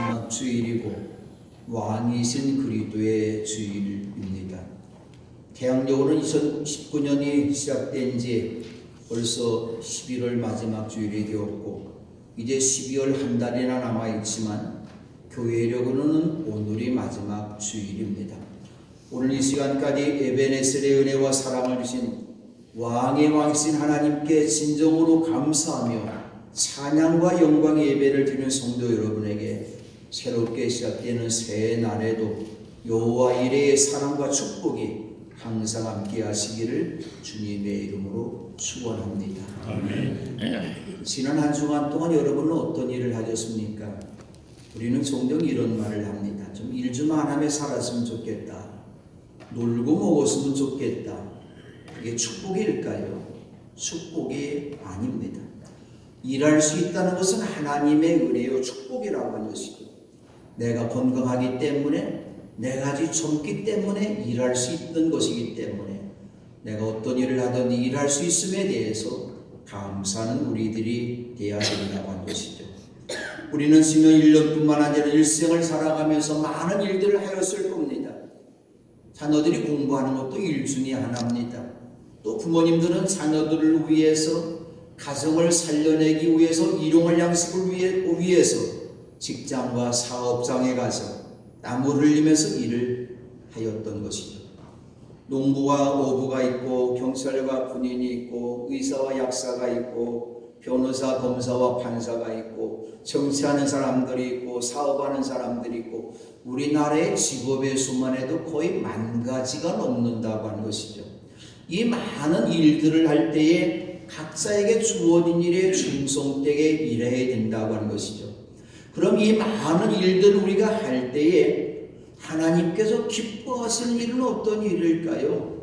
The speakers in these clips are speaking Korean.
마지막 주일이고 왕이신 그리스도의 주일입니다. 태양력으로는 2019년이 시작된 지 벌써 11월 마지막 주일이 되었고 이제 12월 한 달이나 남아 있지만 교회력으로는 오늘이 마지막 주일입니다. 오늘 이 시간까지 에베네셀의 은혜와 사랑을 주신 왕의 왕이신 하나님께 진정으로 감사하며 찬양과 영광의 예배를 드리는 성도 여러분에게 새롭게 시작되는 새 날에도 여호와 이레의 사랑과 축복이 항상 함께 하시기를 주님의 이름으로 축원합니다. 지난 한 주간 동안 여러분은 어떤 일을 하셨습니까? 우리는 종종 이런 말을 합니다. 좀 일 좀 안 하며 살았으면 좋겠다. 놀고 먹었으면 좋겠다. 이게 축복일까요? 축복이 아닙니다. 일할 수 있다는 것은 하나님의 은혜요 축복이라고 하는 것이고 내가 건강하기 때문에 내가 아직 젊기 때문에 일할 수 있는 것이기 때문에 내가 어떤 일을 하든 일할 수 있음에 대해서 감사하는 우리들이 되어야 된다고 하는 것이죠. 우리는 수명 1년뿐만 아니라 일생을 살아가면서 많은 일들을 하였을 겁니다. 자녀들이 공부하는 것도 일 중에 하나입니다. 또 부모님들은 자녀들을 위해서 가정을 살려내기 위해서 일용할 양식을 위해, 위해서 직장과 사업장에 가서 땀을 흘리면서 일을 하였던 것이죠. 농부와 어부가 있고 경찰과 군인이 있고 의사와 약사가 있고 변호사, 검사와 판사가 있고 정치하는 사람들이 있고 사업하는 사람들이 있고 우리나라의 직업의 수만 해도 거의 만 가지가 넘는다고 하는 것이죠. 이 많은 일들을 할 때에 각자에게 주어진 일에 충성되게 일해야 된다고 하는 것이죠. 그럼 이 많은 일들을 우리가 할 때에 하나님께서 기뻐하시는 일은 어떤 일일까요?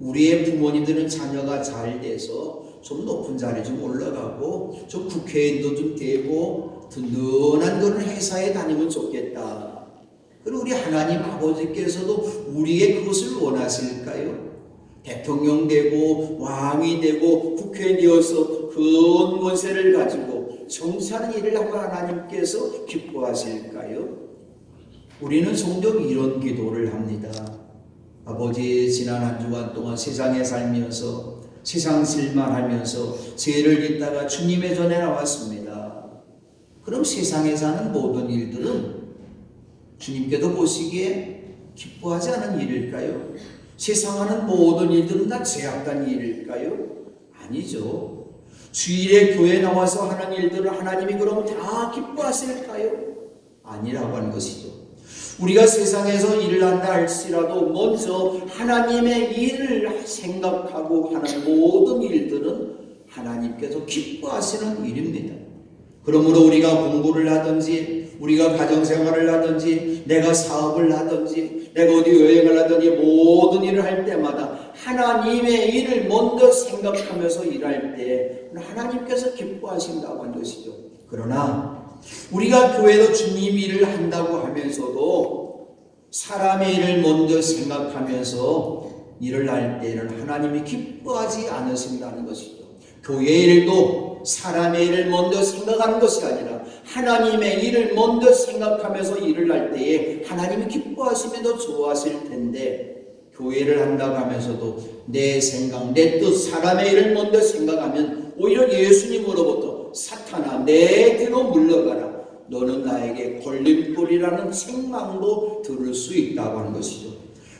우리의 부모님들은 자녀가 잘 돼서 좀 높은 자리 좀 올라가고 좀 국회의원도 좀 되고 든든한 그런 회사에 다니면 좋겠다. 그리고 우리 하나님 아버지께서도 우리의 그것을 원하실까요? 대통령 되고 왕이 되고 국회 되어서 큰 권세를 가지고 정치하는 일을 하고 하나님께서 기뻐하실까요? 우리는 종종 이런 기도를 합니다. 아버지 지난 한 주간 동안 세상에 살면서 세상 실만 하면서 죄를 짓다가 주님의 전에 나왔습니다. 그럼 세상에 사는 모든 일들은 주님께도 보시기에 기뻐하지 않은 일일까요? 세상 하는 모든 일들은 다 죄악된 일일까요? 아니죠. 주일에 교회 나와서 하는 일들을 하나님이 그럼 다 기뻐하실까요? 아니라고 하는 것이죠. 우리가 세상에서 일을 한다 할지라도 먼저 하나님의 일을 생각하고 하는 모든 일들은 하나님께서 기뻐하시는 일입니다. 그러므로 우리가 공부를 하든지 우리가 가정생활을 하든지 내가 사업을 하든지 내가 어디 여행을 하든지 모든 일을 할 때마다 하나님의 일을 먼저 생각하면서 일할 때 하나님께서 기뻐하신다고 하는 것이죠. 그러나 우리가 교회도 주님 일을 한다고 하면서도 사람의 일을 먼저 생각하면서 일을 할 때는 하나님이 기뻐하지 않으신다는 것이죠. 교회 일도 사람의 일을 먼저 생각하는 것이 아니라 하나님의 일을 먼저 생각하면서 일을 할 때에 하나님이 기뻐하시면 더 좋아하실 텐데 교회를 한다고 하면서도 내 생각, 내 뜻, 사람의 일을 먼저 생각하면 오히려 예수님으로부터 사탄아 내 뒤로 물러가라. 너는 나에게 걸림돌이라는 책망도 들을 수 있다고 하는 것이죠.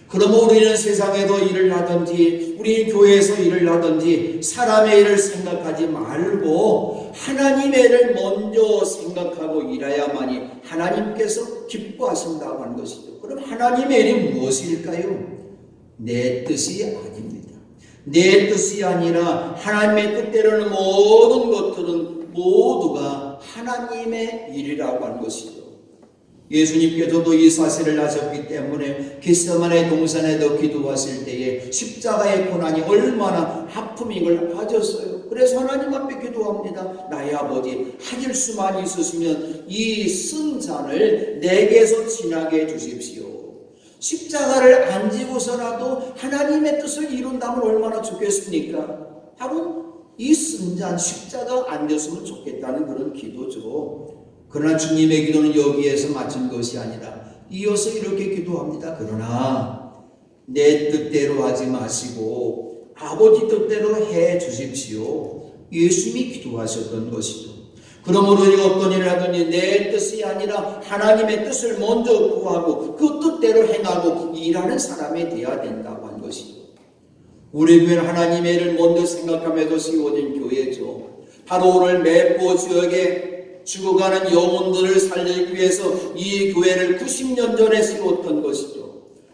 그러면 우리는 세상에도 일을 하든지 우리 교회에서 일을 하든지 사람의 일을 생각하지 말고 하나님의 일을 먼저 생각하고 일해야만이 하나님께서 기뻐하신다고 하는 것이죠. 그럼 하나님의 일이 무엇일까요? 내 뜻이 아닙니다. 내 뜻이 아니라 하나님의 뜻대로는 모든 것들은 모두가 하나님의 일이라고 하는 것이죠. 예수님께서도 이 사실을 하셨기 때문에 겟세마네 동산에도 기도하실 때에 십자가의 고난이 얼마나 아픔인 걸 아셨어요. 그래서 하나님 앞에 기도합니다. 나의 아버지 하실 수만 있으시면 이쓴 잔을 내게서 지나게 해주십시오. 십자가를 안 지고서라도 하나님의 뜻을 이룬다면 얼마나 좋겠습니까? 바로 이쓴잔 십자가 안 졌으면 좋겠다는 그런 기도죠. 그러나 주님의 기도는 여기에서 마친 것이 아니라 이어서 이렇게 기도합니다. 그러나 내 뜻대로 하지 마시고 아버지 뜻대로 해 주십시오. 예수님이 기도하셨던 것이죠. 그러므로 우리가 어떤 일을 하더니 내 뜻이 아니라 하나님의 뜻을 먼저 구하고 그 뜻대로 행하고 일하는 사람이 되어야 된다고 한 것이죠. 우리 교회는 하나님의 일을 먼저 생각하면서 세워진 교회죠. 바로 오늘 매포 지역에 죽어가는 영혼들을 살리기 위해서 이 교회를 90년 전에 세웠던 것이죠.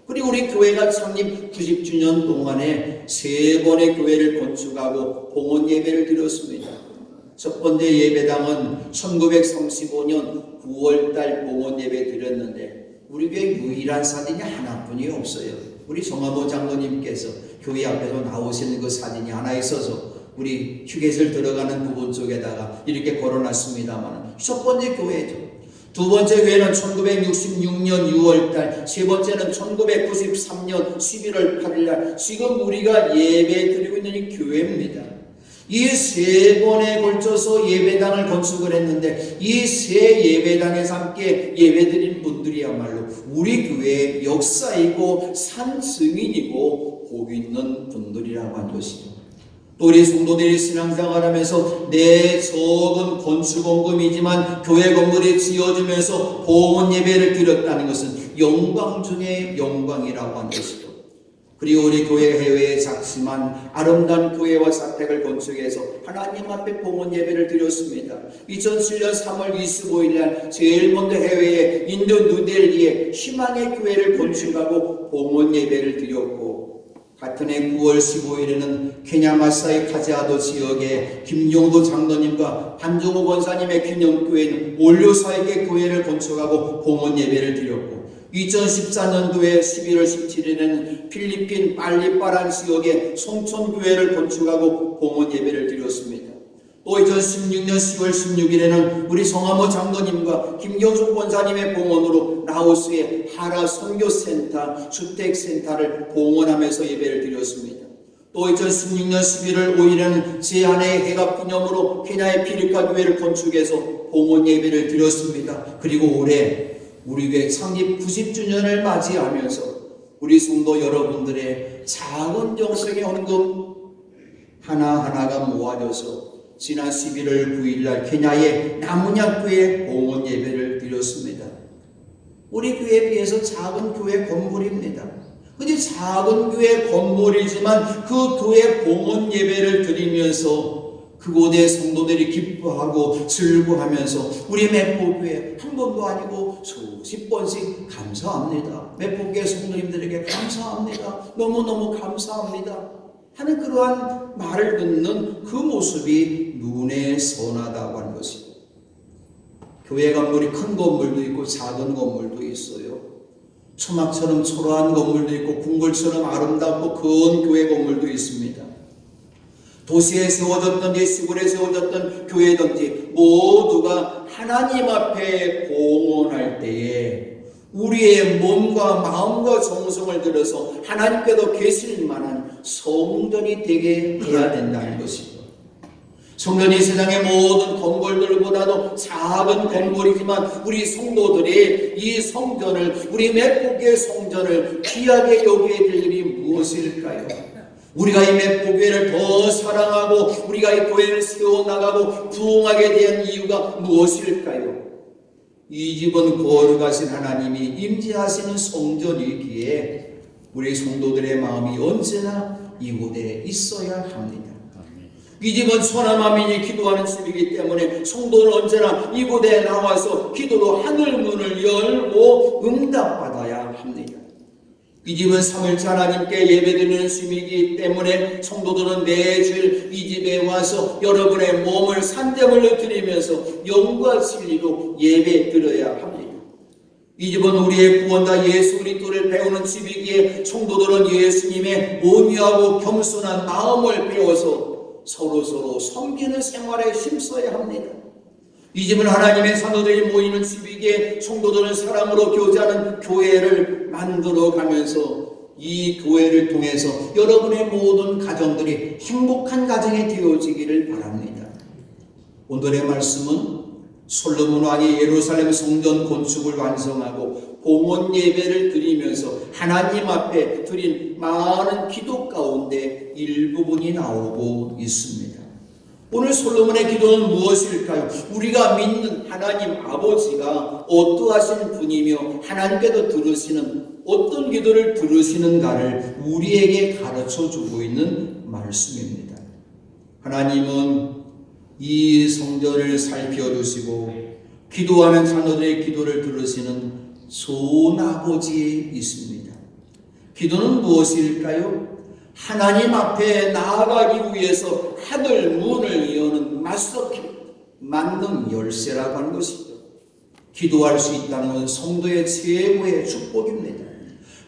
그리고 우리 교회가 창립 90주년 동안에 세 번의 교회를 건축하고 봉헌 예배를 드렸습니다. 첫 번째 예배당은 1935년 9월달 봉헌 예배 드렸는데 우리 교회 유일한 사진이 하나뿐이 없어요. 우리 정화모 장로님께서 교회 앞에서 나오시는 그 사진이 하나 있어서 우리 휴게실 들어가는 부분 쪽에다가 이렇게 걸어놨습니다만 첫 번째 교회죠. 두 번째 교회는 1966년 6월달, 세 번째는 1993년 11월 8일날 지금 우리가 예배 드리고 있는 이 교회입니다. 이 세 번에 걸쳐서 예배당을 건축을 했는데 이 세 예배당에서 함께 예배드린 분들이야말로 우리 교회의 역사이고 산 증인이고 복 있는 분들이라고 한 것이죠. 또 우리 성도들이 신앙생활하면서 내 적은 건축원금이지만 교회 건물이 지어지면서 보온 예배를 드렸다는 것은 영광 중의 영광이라고 한 것이죠. 그리고 우리 교회 해외에 작지만 아름다운 교회와 사택을 건축해서 하나님 앞에 봉헌 예배를 드렸습니다. 2007년 3월 25일 날 제일 먼저 해외에 인도 누델리에 희망의 교회를 건축하고 봉헌 예배를 드렸고 같은 해 9월 15일에는 케냐 마사이 카제아도 지역에 김용도 장로님과 한종호 권사님의 기념교회인 올류사에게 교회를 건축하고 봉헌 예배를 드렸고 2014년도에 11월 17일에는 필리핀 빨리빠란 지역에 송촌교회를 건축하고 봉헌 예배를 드렸습니다. 또 2016년 10월 16일에는 우리 성화모 장로님과 김경숙 권사님의 봉헌으로 라오스의 하라 선교센터 주택센터를 봉헌하면서 예배를 드렸습니다. 또 2016년 11월 5일에는 제한의 해갑 기념으로 케냐의 피리카 교회를 건축해서 봉헌 예배를 드렸습니다. 그리고 올해 우리 교회 창립 90주년을 맞이하면서 우리 성도 여러분들의 작은 정성의 헌금 하나하나가 모아져서 지난 11월 9일 날 케냐의 나무냐교회 봉헌 예배를 드렸습니다. 우리 교회에 비해서 작은 교회 건물입니다. 근데 작은 교회 건물이지만 그 교회 봉헌 예배를 드리면서 그곳의 성도들이 기뻐하고 즐거워하면서 우리 매포교회 한 번도 아니고 수십 번씩 감사합니다. 매포교회 성도님들에게 감사합니다. 너무너무 감사합니다. 하는 그러한 말을 듣는 그 모습이 눈에 선하다고 하는 것이죠. 교회 건물이 큰 건물도 있고 작은 건물도 있어요. 초막처럼 초라한 건물도 있고 궁궐처럼 아름답고 큰 교회 건물도 있습니다. 도시에 세워졌든지 시골에 세워졌던 교회든지 모두가 하나님 앞에 공헌할 때에 우리의 몸과 마음과 정성을 들여서 하나님께도 계실 만한 성전이 되게 해야 된다는 것이죠. 성전이 세상의 모든 건물들보다도 작은 건물이지만 우리 성도들이 이 성전을 우리 맥국의 성전을 귀하게 여기게 될 일이 무엇일까요? 우리가 이 맥국교회를 더 사랑하고 우리가 이 교회를 세워나가고 부흥하게 된 이유가 무엇일까요? 이 집은 거룩하신 하나님이 임재하시는 성전이기에 우리 성도들의 마음이 언제나 이곳에 있어야 합니다. 이 집은 소나마민이 기도하는 집이기 때문에 성도는 언제나 이곳에 나와서 기도로 하늘 문을 열고 응답받아야. 이 집은 3일차 하나님께 예배드리는 집이기 때문에 성도들은 매주일 이 집에 와서 여러분의 몸을 산재물로 드리면서 영과 진리로 예배 드려야 합니다. 이 집은 우리의 구원자 예수 그리스도를 배우는 집이기에 성도들은 예수님의 온유하고 겸손한 마음을 배워서 서로 서로 섬기는 생활에 힘써야 합니다. 이 집은 하나님의 산도들이 모이는 집이기에 성도들은 사랑으로 교제하는 교회를 만들어 가면서 이 교회를 통해서 여러분의 모든 가정들이 행복한 가정이 되어지기를 바랍니다. 오늘의 말씀은 솔로몬 왕이 예루살렘 성전 건축을 완성하고 공원 예배를 드리면서 하나님 앞에 드린 많은 기도 가운데 일부분이 나오고 있습니다. 오늘 솔로몬의 기도는 무엇일까요? 우리가 믿는 하나님 아버지가 어떠하신 분이며 하나님께도 들으시는 어떤 기도를 들으시는가를 우리에게 가르쳐 주고 있는 말씀입니다. 하나님은 이 성전을 살펴주시고 기도하는 자녀들의 기도를 들으시는 좋은 아버지 있습니다. 기도는 무엇일까요? 하나님 앞에 나아가기 위해서 하늘 문을 여는 맞서 만능 열쇠라고 하는 것이죠. 기도할 수 있다는 건 성도의 최고의 축복입니다.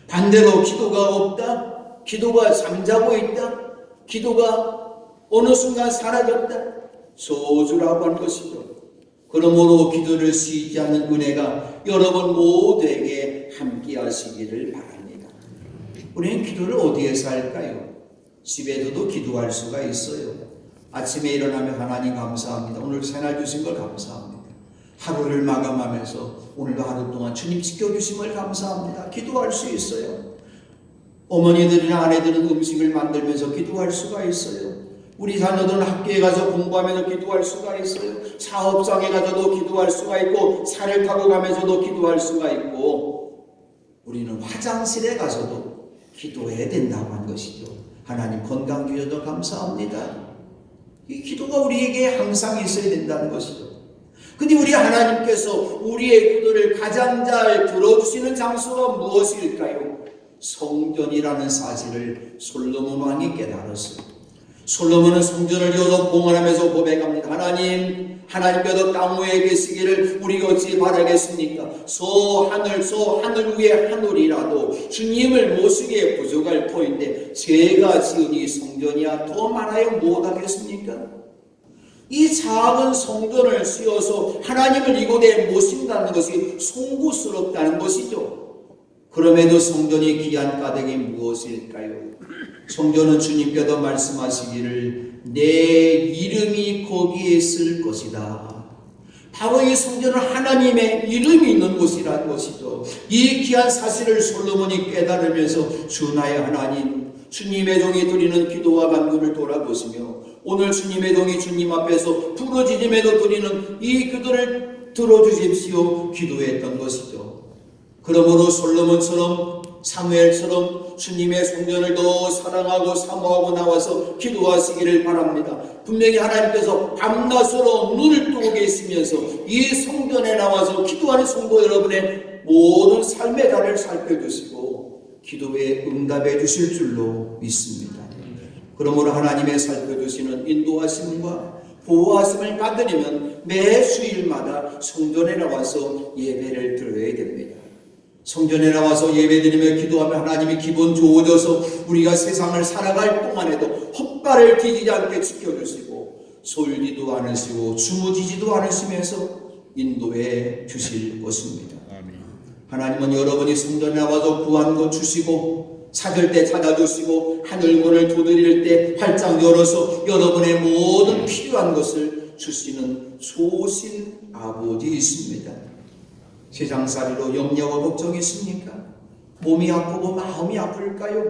반대로 기도가 없다, 기도가 잠자고 있다, 기도가 어느 순간 사라졌다, 소주라고 하는 것이죠. 그러므로 기도를 쉬지 않는 은혜가 여러분 모두에게 함께 하시기를 바랍니다. 우리는 기도를 어디에서 할까요? 집에서도 기도할 수가 있어요. 아침에 일어나면 하나님 감사합니다. 오늘 새날 주신 걸 감사합니다. 하루를 마감하면서 오늘도 하루 동안 주님 지켜주심을 감사합니다. 기도할 수 있어요. 어머니들이나 아내들은 음식을 만들면서 기도할 수가 있어요. 우리 자녀들은 학교에 가서 공부하면서 기도할 수가 있어요. 사업장에 가서도 기도할 수가 있고, 차를 타고 가면서도 기도할 수가 있고, 우리는 화장실에 가서도 기도해야 된다고 하는 것이죠. 하나님 건강 주셔서 감사합니다. 이 기도가 우리에게 항상 있어야 된다는 것이죠. 근데 우리 하나님께서 우리의 기도를 가장 잘 들어주시는 장소가 무엇일까요? 성전이라는 사실을 솔로몬 왕이 깨달았어요. 솔로몬은 성전을 여러 봉헌하면서 고백합니다. 하나님, 하나님께서 땅 위에 계시기를 우리가 어찌 바라겠습니까? 소 하늘, 소 하늘 위에 하늘이라도 주님을 모시기에 부족할 터인데 제가 지은 이 성전이야 더 많아야 못하겠습니까? 이 작은 성전을 씌워서 하나님을 이곳에 모신다는 것이 송구스럽다는 것이죠. 그럼에도 성전이 귀한 까닭이 무엇일까요? 성전은 주님께서 말씀하시기를 내 이름이 거기에 있을 것이다. 바로 이 성전은 하나님의 이름이 있는 곳이라는 것이죠. 이 귀한 사실을 솔로몬이 깨달으면서 주 나의 하나님, 주님의 종이 드리는 기도와 간구를 돌아보시며 오늘 주님의 종이 주님 앞에서 부르짖음에도 드리는 이 기도를 들어주십시오 기도했던 것이죠. 그러므로 솔로몬처럼 사무엘처럼 주님의 성전을 더 사랑하고 사모하고 나와서 기도하시기를 바랍니다. 분명히 하나님께서 밤낮으로 눈을 뜨고 계시면서 이 성전에 나와서 기도하는 성도 여러분의 모든 삶의 달을 살펴주시고 기도에 응답해 주실 줄로 믿습니다. 그러므로 하나님의 살펴주시는 인도하심과 보호하심을 받으려면 매 주일마다 성전에 나와서 예배를 드려야 됩니다. 성전에 나와서 예배드리며 기도하며 하나님이 기분 좋아져서 우리가 세상을 살아갈 동안에도 헛발을 뒤지지 않게 지켜주시고 솔리도 않으시고 주무지지도 않으시면서 인도해 주실 것입니다. 하나님은 여러분이 성전에 나와서 구한 것 주시고 찾을 때 찾아주시고 하늘문을 두드릴 때 활짝 열어서 여러분의 모든 필요한 것을 주시는 좋으신 아버지 있습니다. 세상살이로 염려와 걱정이 있습니까? 몸이 아프고 마음이 아플까요?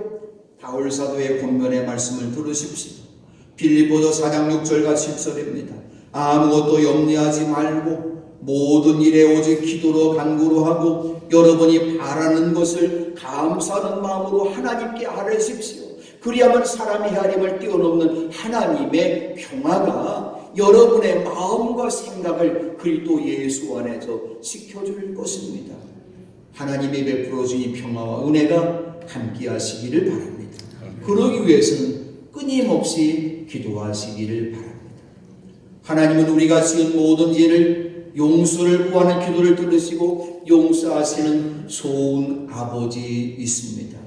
바울 사도의 권면의 말씀을 들으십시오. 빌립보서 4장 6절과 7절입니다. 아무것도 염려하지 말고 모든 일에 오직 기도로 간구로 하고 여러분이 바라는 것을 감사하는 마음으로 하나님께 아뢰십시오. 그리하면 사람이 하림을 뛰어넘는 하나님의 평화가 여러분의 마음과 생각을 그리스도 예수 안에서 지켜줄 것입니다. 하나님이 베풀어 주니 평화와 은혜가 함께 하시기를 바랍니다. 그러기 위해서는 끊임없이 기도하시기를 바랍니다. 하나님은 우리가 지은 모든 죄를 용서를 구하는 기도를 들으시고 용서하시는 좋은 아버지 있습니다.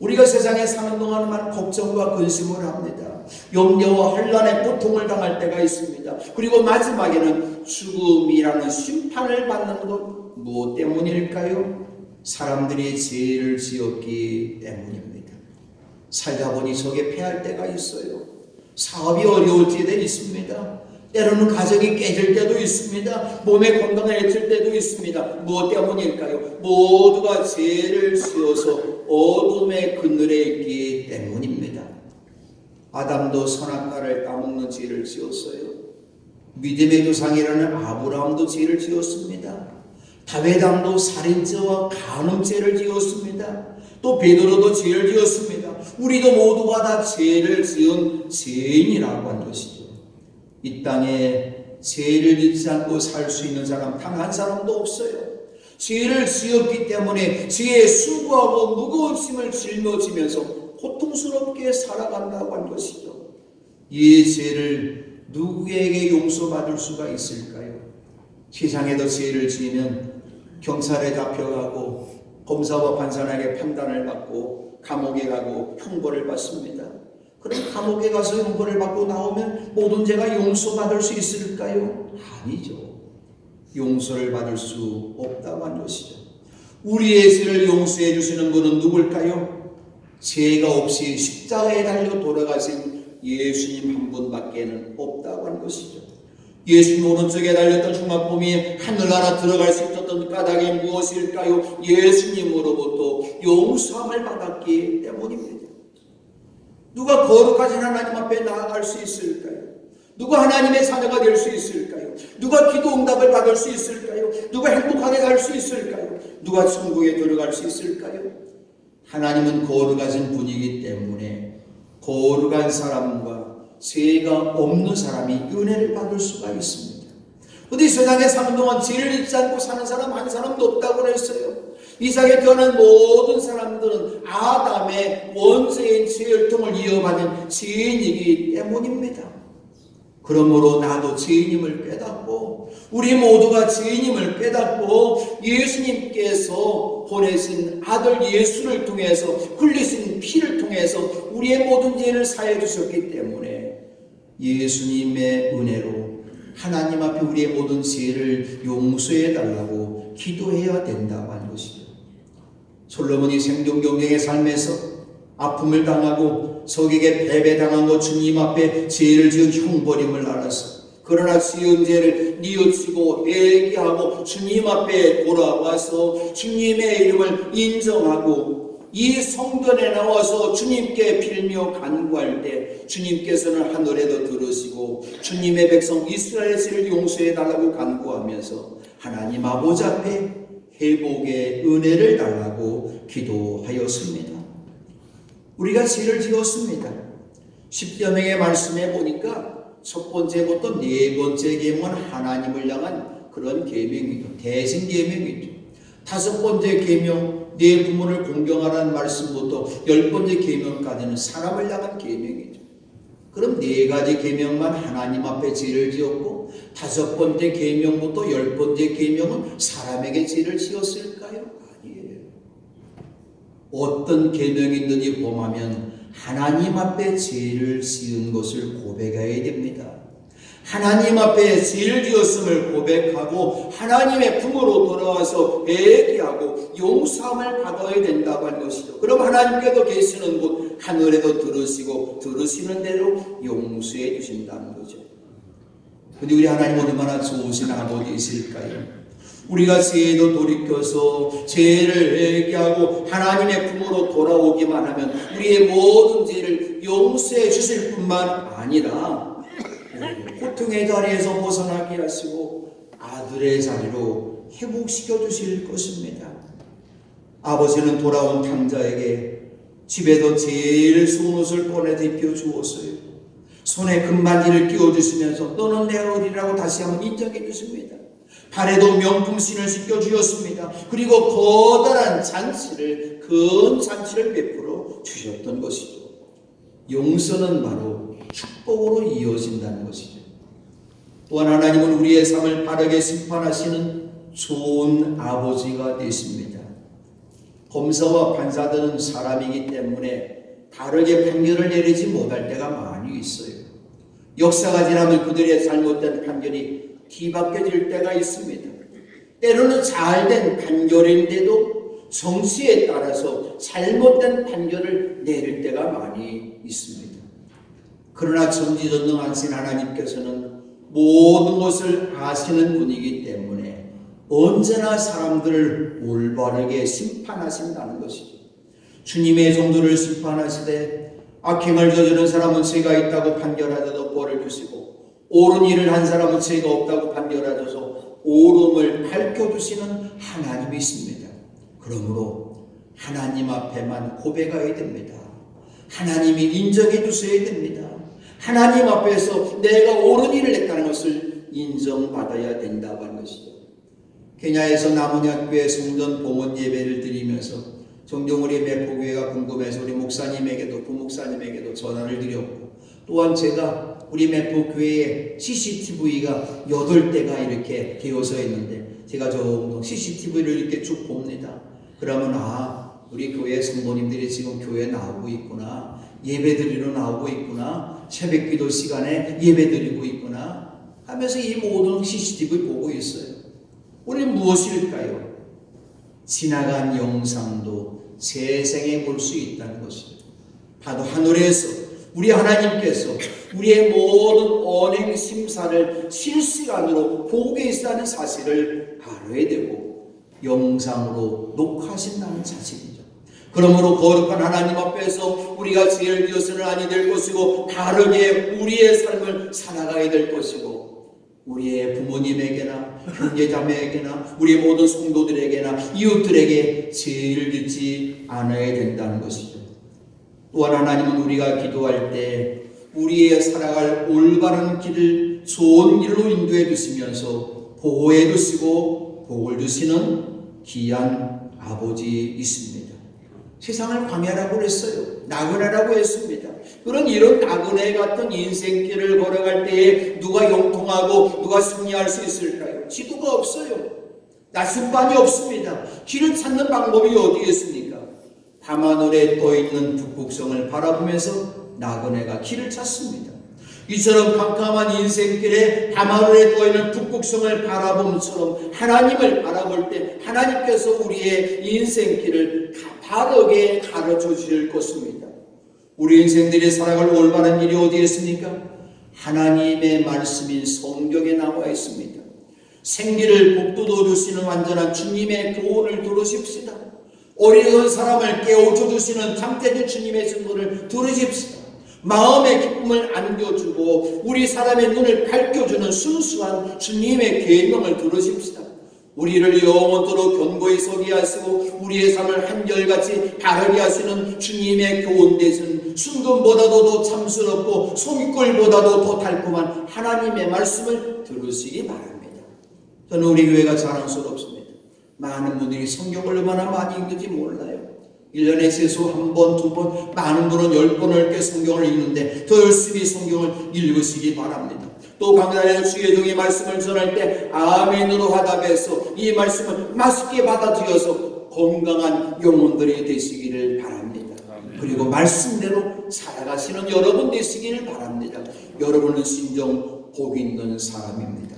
우리가 세상에 사는 동안만 걱정과 근심을 합니다. 염려와 혼란의 고통을 당할 때가 있습니다. 그리고 마지막에는 죽음이라는 심판을 받는 것 무엇 때문일까요? 사람들이 죄를 지었기 때문입니다. 살다 보니 속에 패할 때가 있어요. 사업이 어려울 때도 있습니다. 때로는 가정이 깨질 때도 있습니다. 몸에 건강해질 때도 있습니다. 무엇 때문일까요? 모두가 죄를 지어서 어둠의 그늘에 있기 때문입니다. 아담도 선악과를 따먹는 죄를 지었어요. 믿음의 조상이라는 아브라함도 죄를 지었습니다. 다회당도 살인죄와 간음죄를 지었습니다. 또 베드로도 죄를 지었습니다. 우리도 모두가 다 죄를 지은 죄인이라고 한 것이죠. 이 땅에 죄를 짓지 않고 살 수 있는 사람 단 한 사람도 없어요. 죄를 지었기 때문에 죄에 수고하고 무거운 짐을 짊어지면서 고통스럽게 살아간다고 한 것이죠. 이 죄를 누구에게 용서받을 수가 있을까요? 세상에도 죄를 지으면 경찰에 잡혀가고 검사와 판사에게 판단을 받고 감옥에 가고 형벌을 받습니다. 그럼 감옥에 가서 형벌을 받고 나오면 모든 죄가 용서받을 수 있을까요? 아니죠. 용서를 받을 수 없다고 한 것이죠. 우리의 죄를 용서해 주시는 분은 누굴까요? 죄가 없이 십자가에 달려 돌아가신 예수님 한 분밖에는 없다고 한 것이죠. 예수님 오른쪽에 달렸던 흉악범이 하늘나라 들어갈 수 있었던 까닭이 무엇일까요? 예수님으로부터 용서함을 받았기 때문입니다. 누가 거룩하신 하나님 앞에 나아갈 수 있을까요? 누가 하나님의 자녀가 될 수 있을까요? 누가 기도 응답을 받을 수 있을까요? 누가 행복하게 살 수 있을까요? 누가 천국에 들어갈 수 있을까요? 하나님은 거룩하신 분이기 때문에 거룩한 사람과 죄가 없는 사람이 은혜를 받을 수가 있습니다. 근데 세상에 사는 동안 죄를 잊지 않고 사는 사람 한 사람도 없다고 그랬어요. 이 세상에 태어난 모든 사람들은 아담의 원죄인 죄혈통을 이어받은 죄인이기 때문입니다. 그러므로 나도 죄인임을 깨닫고 우리 모두가 죄인임을 깨닫고 예수님께서 보내신 아들 예수를 통해서 흘리신 피를 통해서 우리의 모든 죄를 사해 주셨기 때문에 예수님의 은혜로 하나님 앞에 우리의 모든 죄를 용서해 달라고 기도해야 된다고 한 것이죠. 솔로몬이 생존 경쟁의 삶에서 아픔을 당하고 적에게 패배당한 것 주님 앞에 죄를 지은 형벌임을 알아서 그러나 지은 죄를 뉘우치고 회개하고 주님 앞에 돌아와서 주님의 이름을 인정하고 이 성전에 나와서 주님께 빌며 간구할 때 주님께서는 하늘에도 들으시고 주님의 백성 이스라엘 죄를 용서해 달라고 간구하면서 하나님 아버지 앞에 회복의 은혜를 달라고 기도하였습니다. 우리가 죄를 지었습니다. 십자명의 말씀에 보니까 첫 번째부터 네 번째 계명은 하나님을 향한 그런 계명이죠. 대신 계명이죠. 다섯 번째 계명 네 부모를 공경하라는 말씀부터 열 번째 계명까지는 사람을 향한 계명이죠. 그럼 네 가지 계명만 하나님 앞에 죄를 지었고 다섯 번째 계명부터 열 번째 계명은 사람에게 죄를 지었을까요? 어떤 계명이 있는지 범하면 하나님 앞에 죄를 지은 것을 고백해야 됩니다. 하나님 앞에 죄를 지었음을 고백하고 하나님의 품으로 돌아와서 회개하고 용서함을 받아야 된다고 하는 것이죠. 그럼 하나님께도 계시는 곳 하늘에도 들으시고 들으시는 대로 용서해 주신다는 거죠. 근데 우리 하나님 얼마나 좋으신 아버지이실까요? 우리가 죄에도 돌이켜서 죄를 회개하고 하나님의 품으로 돌아오기만 하면 우리의 모든 죄를 용서해 주실 뿐만 아니라 고통의 자리에서 벗어나게 하시고 아들의 자리로 회복시켜 주실 것입니다. 아버지는 돌아온 탕자에게 집에도 제일 좋은 옷을 꺼내 입혀 주었어요. 손에 금반지를 끼워 주시면서 너는 내 어리라고 다시 한번 인정해 주십니다. 발에도 명품 신을 씻겨 주셨습니다. 그리고 거대한 잔치를 큰 잔치를 베풀어 주셨던 것이죠. 용서는 바로 축복으로 이어진다는 것이죠. 또한 하나님은 우리의 삶을 바르게 심판하시는 좋은 아버지가 되십니다. 검사와 판사들은 사람이기 때문에 다르게 판결을 내리지 못할 때가 많이 있어요. 역사가 지나면 그들의 잘못된 판결이 뒤바뀌어질 때가 있습니다. 때로는 잘된 판결인데도 정치에 따라서 잘못된 판결을 내릴 때가 많이 있습니다. 그러나 전지전능하신 하나님께서는 모든 것을 아시는 분이기 때문에 언제나 사람들을 올바르게 심판하신다는 것이죠. 주님의 종들을 심판하시되 악행을 저지른 사람은 죄가 있다고 판결하셔서 벌을 주시고 옳은 일을 한 사람은 죄가 없다고 판결하셔서 옳음을 밝혀 주시는 하나님이 있습니다. 그러므로 하나님 앞에만 고백해야 됩니다. 하나님이 인정해 주셔야 됩니다. 하나님 앞에서 내가 옳은 일을 했다는 것을 인정받아야 된다고 하는 것이죠. 케냐에서 남은학교에 성전 봉헌 예배를 드리면서 종종 우리 매포교회가 궁금해서 우리 목사님에게도 부목사님에게도 전화를 드렸고 또한 제가 우리 매포 교회에 CCTV가 8대가 이렇게 되어서 있는데 제가 저 CCTV를 이렇게 쭉 봅니다. 그러면 아 우리 교회 성도님들이 지금 교회에 나오고 있구나 예배 드리러 나오고 있구나 새벽 기도 시간에 예배 드리고 있구나 하면서 이 모든 CCTV 보고 있어요. 우리 무엇일까요? 지나간 영상도 세상에 볼 수 있다는 것이죠. 바로 하늘에서 우리 하나님께서 우리의 모든 언행 심사를 실시간으로 보고 계시다는 사실을 알아야 되고 영상으로 녹화하신다는 사실이죠. 그러므로 거룩한 하나님 앞에서 우리가 죄를 지어서는 아니 될 것이고 다르게 우리의 삶을 살아가야 될 것이고 우리의 부모님에게나 형제자매에게나 우리 모든 성도들에게나 이웃들에게 죄를 짓지 않아야 된다는 것이죠. 또한 하나님은 우리가 기도할 때 우리의 살아갈 올바른 길을 좋은 길로 인도해 주시면서 보호해 주시고 복을 주시는 귀한 아버지 있습니다. 세상을 광야라고 했어요. 나그네라고 했습니다. 그런 이런 나그네 같은 인생길을 걸어갈 때에 누가 영통하고 누가 승리할 수 있을까요? 지도가 없어요. 나순반이 없습니다. 길을 찾는 방법이 어디에 있습니까? 밤하늘에 떠 있는 북극성을 바라보면서 나그네가 길을 찾습니다. 이처럼 캄캄한 인생길에 밤하늘에 떠 있는 북극성을 바라봄처럼 하나님을 바라볼 때 하나님께서 우리의 인생길을 바르게 가르쳐 주실 것입니다. 우리 인생들이 살아갈 올바른 길이 어디에 있습니까? 하나님의 말씀인 성경에 나와 있습니다. 생기를 복돋워 주시는 완전한 주님의 교훈을 들으십시다. 어리석은 사람을 깨워줘 주시는 참되는 주님의 증거를 들으십시다. 마음의 기쁨을 안겨주고 우리 사람의 눈을 밝혀주는 순수한 주님의 계명을 들으십시다. 우리를 영원토록 견고히 서게 하시고 우리의 삶을 한결같이 바르게 하시는 주님의 교훈 대신 순금보다도 더 참스럽고 소미꿀보다도 더 달콤한 하나님의 말씀을 들으시기 바랍니다. 저는 우리 교회가 자랑스럽습니다. 많은 분들이 성경을 얼마나 많이 읽는지 몰라요. 1년에 최소 한 번, 두 번, 많은 분은 열 번을 이렇게 성경을 읽는데 더 열심히 성경을 읽으시기 바랍니다. 또 강단에서 주의 종의 말씀을 전할 때 아멘으로 화답해서 이 말씀을 맛있게 받아들여서 건강한 영혼들이 되시기를 바랍니다. 그리고 말씀대로 살아가시는 여러분 되시기를 바랍니다. 여러분은 신정 복 있는 사람입니다.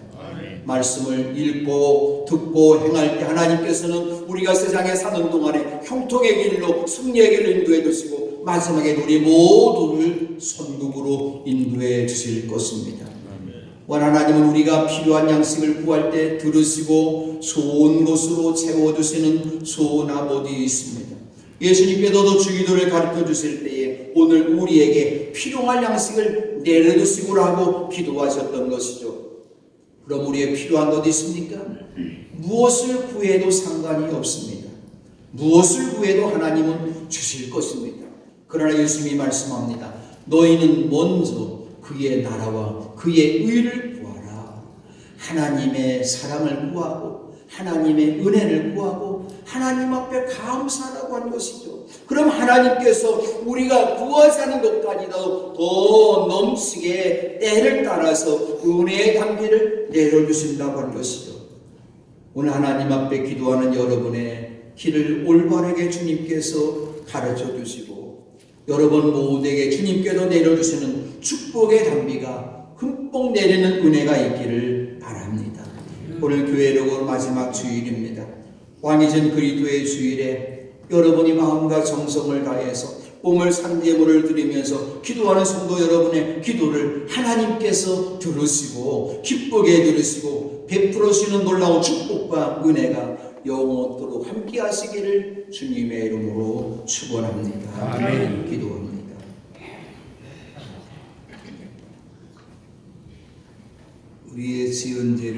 말씀을 읽고 듣고 행할 때 하나님께서는 우리가 세상에 사는 동안에 형통의 길로 승리의 길로 인도해 주시고 마지막에 우리 모두를 선국으로 인도해 주실 것입니다. 원 하나님은 우리가 필요한 양식을 구할 때 들으시고 좋은 것으로 채워주시는 좋은 아버지 있습니다. 예수님께서도 주기도를 가르쳐 주실 때에 오늘 우리에게 필요한 양식을 내려주시고라고 기도하셨던 것이죠. 그럼 우리의 필요한 것 있습니까? 무엇을 구해도 상관이 없습니다. 무엇을 구해도 하나님은 주실 것입니다. 그러나 예수님이 말씀합니다. 너희는 먼저 그의 나라와 그의 의를 구하라. 하나님의 사랑을 구하고 하나님의 은혜를 구하고 하나님 앞에 감사라고 하는 것이죠. 그럼 하나님께서 우리가 않은 것까지도 더 넘치게 때를 따라서 은혜의 단계를 내려주신다고 하는 것이죠. 오늘 하나님 앞에 기도하는 여러분의 길을 올바르게 주님께서 가르쳐 주시고 여러분 모두에게 주님께서 내려주시는 축복의 단비가 흠뻑 내리는 은혜가 있기를 바랍니다. 오늘 교회로고 마지막 주일입니다. 왕이전 그리스도의 주일에 여러분이 마음과 정성을 다해서 오늘 상제물을 드리면서 기도하는 성도 여러분의 기도를 하나님께서 들으시고 기쁘게 들으시고 베풀어주시는 놀라운 축복과 은혜가 영원토록 함께 하시기를 주님의 이름으로 축원합니다. 아멘. 기도합니다. 우리의 지은 죄를